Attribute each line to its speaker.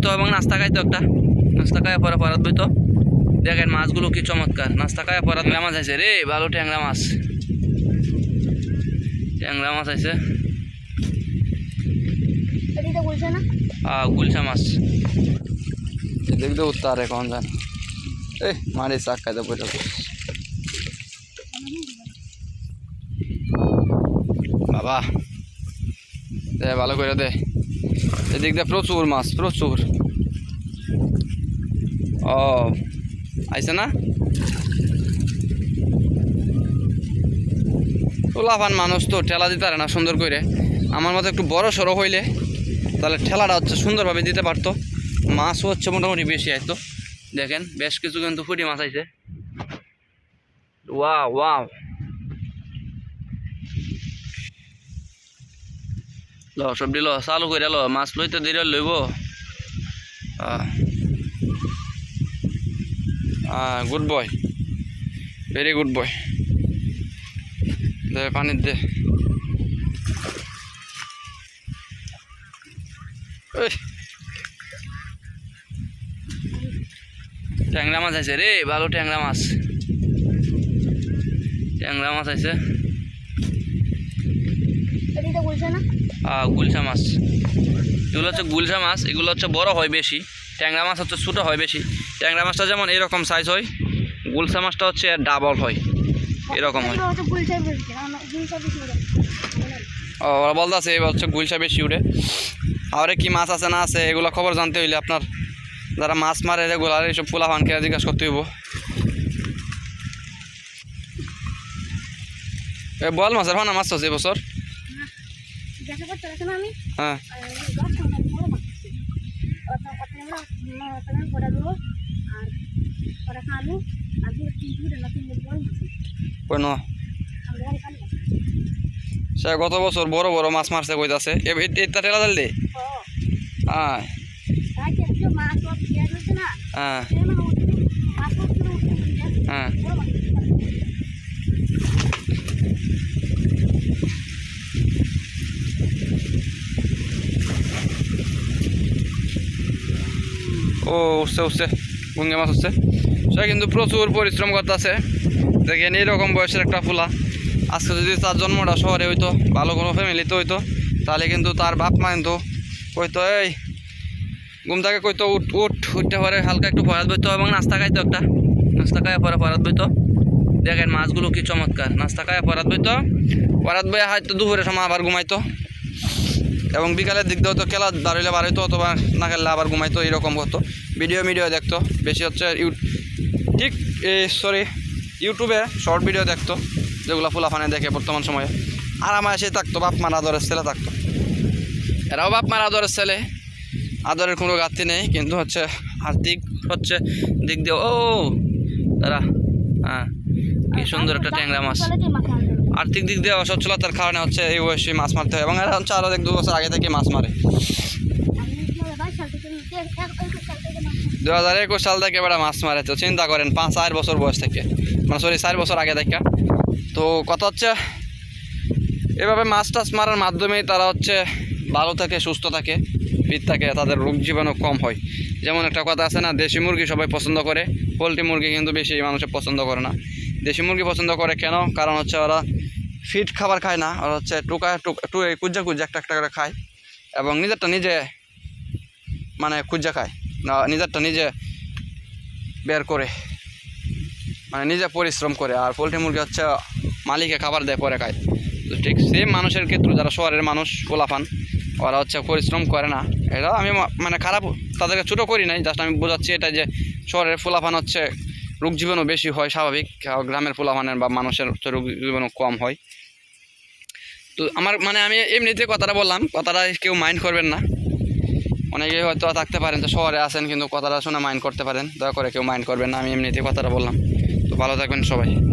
Speaker 1: বইতো এবং নাস্তা খাইতো একটা। নাস্তা খায় পরে পরাত বইতো। দেখেন মাছগুলো কি চমৎকার। নাস্তা খায় পরাত মাছ আছে রে ভালো ট্যাংরা মাছ। ট্যাংরা মাছ আছে আহ গুলশা মাছ। দেখতে উত্তার এখন যান এই মারি শাক খাইতে পড়ে বাবা। দে ভালো করে দে। এদিক দিয়ে প্রচুর মাছ, প্রচুর। ও, আইছে না? তোলাফান মানুষ তো ঠেলা দিতে পারে না সুন্দর করে আমার মতো একটু বড় সড়ো হইলে তাহলে ঠেলাটা হচ্ছে সুন্দরভাবে দিতে পারতো। মাছও হচ্ছে মোটামুটি বেশি আইতো। দেখেন, বেশ কিছু কিন্তু ফুটি মাছ আইছে। ওয়া ওয়াও। ল সবজি ল, চালু করে ল, মাছ লইতে দেরি লইব good boy very good boy দে পানির দে। ট্যাংরা মাছ আছে রে ভালো ট্যাংরা মাছ। ট্যাংরা মাছ আছে গুলশা মাছ। এগুলো হচ্ছে গুলশা মাছ এগুলো হচ্ছে বড় হয় বেশি। ট্যাংরা মাছ হচ্ছে ছোটো হয় বেশি। ট্যাংরা মাছটা যেমন এরকম সাইজ হয় গুলশা মাছটা হচ্ছে ডাবল হয়। এরকম হয়। ও ওরা বলতেছে এবার হচ্ছে গুলশা বেশি উঠে আরে কি মাছ আছে না আছে এগুলো খবর জানতে হইলে আপনার। যারা মাছ মারে রেগুলার এইসব পোলা ফানকে জিজ্ঞাসা করতে হইব। এ বল মাছের ভানা মাছ আছে এবছর? সে গত বছর বড় বড় মাছ মারছে কইতাছে। এটা টেলা দিল? দে হ্যাঁ। হ্যাঁ
Speaker 2: সে না মাছ উঠতে উঠতে
Speaker 1: হ্যাঁ
Speaker 2: বড় মাছ
Speaker 1: ও, উঠছে উঠছে। গুঙ্গে মাছ উঠছে। সে কিন্তু প্রচুর পরিশ্রম করতেছে। দেখেন এইরকম বয়সের একটা ফুলা। আজকে যদি তার জন্মটা শহরে হইতো, ভালো কোনো ফ্যামিলিতে হইতো, তাহলে কিন্তু তার বাপ মা কিন্তু কইতো, এই, ঘুম থেকে কইতো, উঠ উঠ, উঠতে পারে, হালকা একটু পরাত বইতো এবং নাস্তা খাইতো একটা। নাস্তা খাইয়া পরে পরাত বইতো। দেখেন মাছগুলো কি চমৎকার। নাস্তা খাইয়া পরাত বইতো। পরাত বইয়া হয়তো দুপুরের সময় আবার ঘুমাইতো। এবং বিকালের দিক দিয়েও তো খেলা দাঁড়াইলে বাড়াইতো, অথবা না খেললে আবার ঘুমাইতো এরকম হতো। ভিডিও ভিডিও দেখতো, বেশি হচ্ছে ইউ ঠিক এই সরি ইউটিউবে শর্ট ভিডিও দেখতো, যেগুলো ফুলাফানে দেখে বর্তমান সময়ে। আর আমার এসে থাকতো, বাপ মার আদরের ছেলে থাকতো। এরাও বাপ মার আদরের ছেলে, আদরের কোনো ঘাটতি নেই, কিন্তু হচ্ছে আর্থিক হচ্ছে দিক দিয়ে, ও, তারা হ্যাঁ কি সুন্দর একটা ট্যাংরা মাছ। আর্থিক দিক দিয়ে অসচ্ছলতার কারণে হচ্ছে এই বয়সে মাছ মারতে হয়। এবং এরা হচ্ছে আরও এক দু বছর আগে থেকে মাছ মারে। দু হাজার একুশ সাল থেকে এবার মাছ মারে, তো চিন্তা করেন, পাঁচ, চার বছর বয়স থেকে। মানে সরি, চার বছর আগে থেকে। তো কথা হচ্ছে, এভাবে মাছ টাছ মারার মাধ্যমেই তারা হচ্ছে ভালো থাকে, সুস্থ থাকে, ফিট থাকে, তাদের রোগ জীবাণু কম হয়। যেমন একটা কথা আছে না, দেশি মুরগি সবাই পছন্দ করে, পোলট্রি মুরগি কিন্তু বেশি মানুষে পছন্দ করে না। দেশি মুরগি পছন্দ করে কেন? কারণ হচ্ছে ওরা ফিট খাবার খায় না ওরা হচ্ছে টুকা টু কুজ্জা কুজ্জা একটা একটা করে খায় এবং নিজেরটা নিজে মানে কুজ্জা খায়। নিজেরটা নিজে বের করে মানে নিজে পরিশ্রম করে, আর পোলট্রি মুরগি হচ্ছে মালিকে খাবার দেয়, পরে খায়। তো ঠিক সেম মানুষের ক্ষেত্রে যারা শহরের মানুষ পোলাফান ওরা হচ্ছে পরিশ্রম করে না। এটা আমি মানে খারাপ, তাদেরকে ছোটো করি নাই, জাস্ট আমি বোঝাচ্ছি এটা যে শহরের পোলাফান হচ্ছে রোগ জীবাণু বেশি হয় স্বাভাবিক গ্রামের পোলাফানের বা মানুষের রোগ জীবাণু কম হয়। তো আমার মানে আমি এমনিতে কথাটা বললাম, কথাটা কেউ মাইন্ড করবেন না। অনেকে হয়তো থাকতে পারেন, তো শহরে আছেন কিন্তু কথাটা শুনে মাইন্ড করতে পারেন। দয়া করে কেউ মাইন্ড করবেন না, আমি এমনিতে কথাটা বললাম। তো ভালো থাকবেন সবাই।